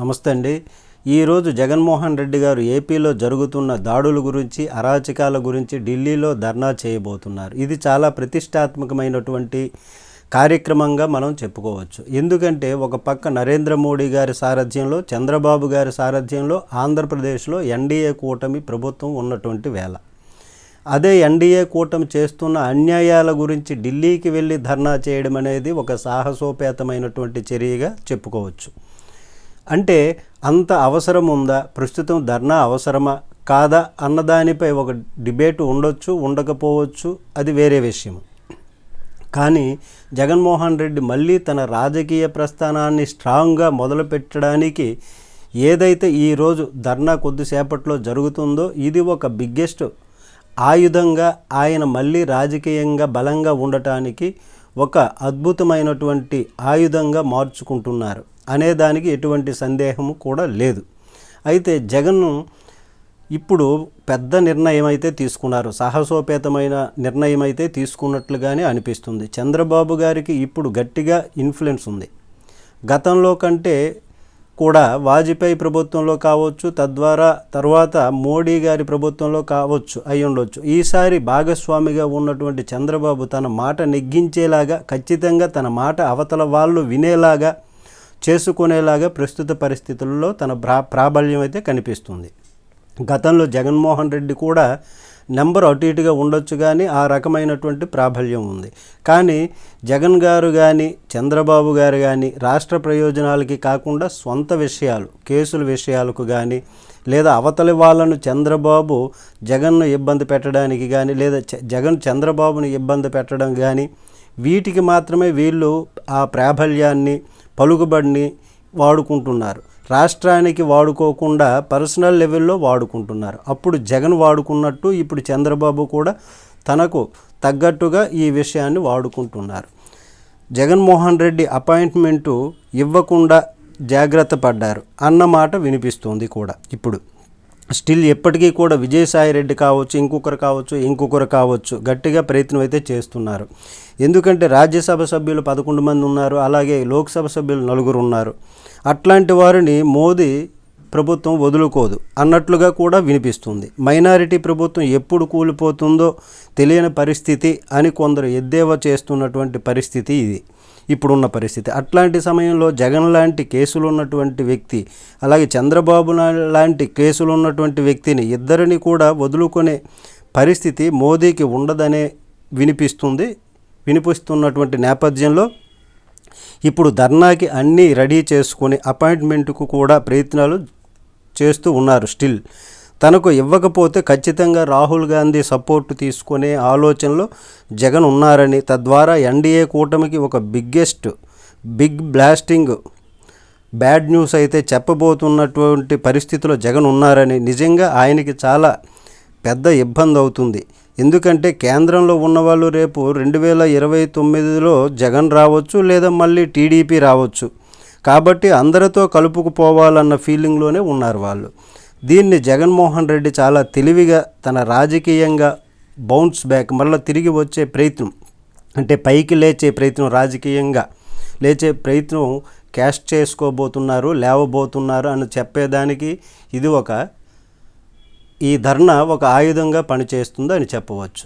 నమస్తే అండి. ఈరోజు జగన్మోహన్ రెడ్డి గారు ఏపీలో జరుగుతున్న దాడుల గురించి అరాచకాల గురించి ఢిల్లీలో ధర్నా చేయబోతున్నారు. ఇది చాలా ప్రతిష్టాత్మకమైనటువంటి కార్యక్రమంగా మనం చెప్పుకోవచ్చు. ఎందుకంటే ఒక పక్క నరేంద్ర మోడీ గారి సారథ్యంలో చంద్రబాబు గారి సారథ్యంలో ఆంధ్రప్రదేశ్లో ఎన్డీఏ కూటమి ప్రభుత్వం ఉన్నటువంటి వేళ. అదే ఎన్డీఏ కూటమి చేస్తున్న అన్యాయాల గురించి ఢిల్లీకి వెళ్ళి ధర్నా చేయడం అనేది ఒక సాహసోపేతమైనటువంటి చర్యగా చెప్పుకోవచ్చు. అంటే అంత అవసరం ఉందా ప్రస్తుతం ధర్నా అవసరమా? కాదా? అన్నదానిపై ఒక డిబేట్ ఉండొచ్చు ఉండకపోవచ్చు అది వేరే విషయం. కానీ జగన్మోహన్ రెడ్డి మళ్ళీ తన రాజకీయ ప్రస్థానాన్ని స్ట్రాంగ్గా మొదలుపెట్టడానికి ఏదైతే ఈరోజు ధర్నా కొద్దిసేపట్లో జరుగుతుందో ఇది ఒక బిగ్గెస్ట్ ఆయుధంగా ఆయన మళ్ళీ రాజకీయంగా బలంగా ఉండటానికి ఒక అద్భుతమైనటువంటి ఆయుధంగా మార్చుకుంటున్నారు. అనేదానికి ఎటువంటి సందేహము కూడా లేదు. అయితే జగన్ ఇప్పుడు పెద్ద నిర్ణయం అయితే తీసుకున్నారు. సాహసోపేతమైన నిర్ణయం అయితే తీసుకున్నట్లుగానే అనిపిస్తుంది. చంద్రబాబు గారికి ఇప్పుడు గట్టిగా ఇన్ఫ్లుయెన్స్ ఉంది. గతంలో కంటే కూడా వాజ్పేయి ప్రభుత్వంలో కావచ్చు తద్వారా తర్వాత మోడీ గారి ప్రభుత్వంలో కావచ్చు అయి ఉండొచ్చు. ఈసారి భాగస్వామిగా ఉన్నటువంటి చంద్రబాబు తన మాట నెగ్గించేలాగా ఖచ్చితంగా తన మాట అవతల వాళ్ళు వినేలాగా చేసుకునేలాగా ప్రస్తుత పరిస్థితుల్లో తన ప్రా ప్రాబల్యం అయితే కనిపిస్తుంది. గతంలో జగన్మోహన్ రెడ్డి కూడా నెంబర్ అటు ఇటుగా ఉండొచ్చు కానీ ఆ రకమైనటువంటి ప్రాబల్యం ఉంది. కానీ జగన్ గారు కానీ చంద్రబాబు గారు కానీ రాష్ట్ర ప్రయోజనాలకి కాకుండా సొంత విషయాలు కేసుల విషయాలకు కానీ లేదా అవతలి వాళ్ళను చంద్రబాబు జగన్ను ఇబ్బంది పెట్టడానికి కానీ లేదా చ- జగన్ చంద్రబాబును ఇబ్బంది పెట్టడం కానీ వీటికి మాత్రమే వీళ్ళు ఆ ప్రాబల్యాన్ని పలుకుబడిని వాడుకుంటున్నారు. రాష్ట్రానికి వాడుకోకుండా పర్సనల్ లెవెల్లో వాడుకుంటున్నారు. అప్పుడు జగన్ వాడుకున్నట్టు ఇప్పుడు చంద్రబాబు కూడా తనకు తగ్గట్టుగా ఈ విషయాన్ని వాడుకుంటున్నారు. జగన్మోహన్ రెడ్డి అపాయింట్మెంటు ఇవ్వకుండా జాగ్రత్త పడ్డారు అన్న మాట వినిపిస్తుంది కూడా ఇప్పుడు. స్టిల్ ఎప్పటికీ కూడా విజయసాయి రెడ్డి కావచ్చు ఇంకొకరు కావచ్చు ఇంకొకరు కావచ్చు గట్టిగా ప్రయత్నం అయితే చేస్తున్నారు. ఎందుకంటే రాజ్యసభ సభ్యులు పదకొండు మంది ఉన్నారు అలాగే లోక్సభ సభ్యులు నలుగురు ఉన్నారు. అట్లాంటి వారిని మోదీ ప్రభుత్వం వదులుకోదు అన్నట్లుగా కూడా వినిపిస్తుంది. మైనారిటీ ప్రభుత్వం ఎప్పుడు కూలిపోతుందో తెలియని పరిస్థితి అని కొందరు ఎద్దేవా చేస్తున్నటువంటి పరిస్థితి ఇది. ఇప్పుడున్న పరిస్థితి. అట్లాంటి సమయంలో జగన్ లాంటి కేసులు ఉన్నటువంటి వ్యక్తి అలాగే చంద్రబాబు లాంటి కేసులు ఉన్నటువంటి వ్యక్తిని ఇద్దరిని కూడా వదులుకునే పరిస్థితి మోదీకి ఉండదనే వినిపిస్తుంది వినిపిస్తున్నటువంటి నేపథ్యంలో ఇప్పుడు ధర్నాకి అన్నీ రెడీ చేసుకొని అపాయింట్మెంట్కు కూడా ప్రయత్నాలు చేస్తూ ఉన్నారు స్టిల్. తనకు ఇవ్వకపోతే ఖచ్చితంగా రాహుల్ గాంధీ సపోర్టు తీసుకునే ఆలోచనలో జగన్ ఉన్నారని తద్వారా ఎన్డీఏ కూటమికి ఒక biggest big blasting bad news అయితే చెప్పబోతున్నటువంటి పరిస్థితిలో జగన్ ఉన్నారని నిజంగా ఆయనకి చాలా పెద్ద ఇబ్బంది అవుతుంది. ఎందుకంటే కేంద్రంలో ఉన్నవాళ్ళు రేపు రెండు వేల ఇరవై తొమ్మిదిలో జగన్ రావచ్చు లేదా మళ్ళీ టీడీపీ రావచ్చు. కాబట్టి అందరితో కలుపుకుపోవాలన్న ఫీలింగ్లోనే ఉన్నారు వాళ్ళు. దీన్ని జగన్మోహన్ రెడ్డి చాలా తెలివిగా తన రాజకీయంగా బౌన్స్ బ్యాక్ మళ్ళీ తిరిగి వచ్చే ప్రయత్నం అంటే పైకి లేచే ప్రయత్నం రాజకీయంగా లేచే ప్రయత్నం క్యాష్ చేసుకోబోతున్నారు లేవబోతున్నారు అని చెప్పేదానికి ఇది ఒక ఈ ధర్నా ఒక ఆయుధంగా పనిచేస్తుంది అని చెప్పవచ్చు.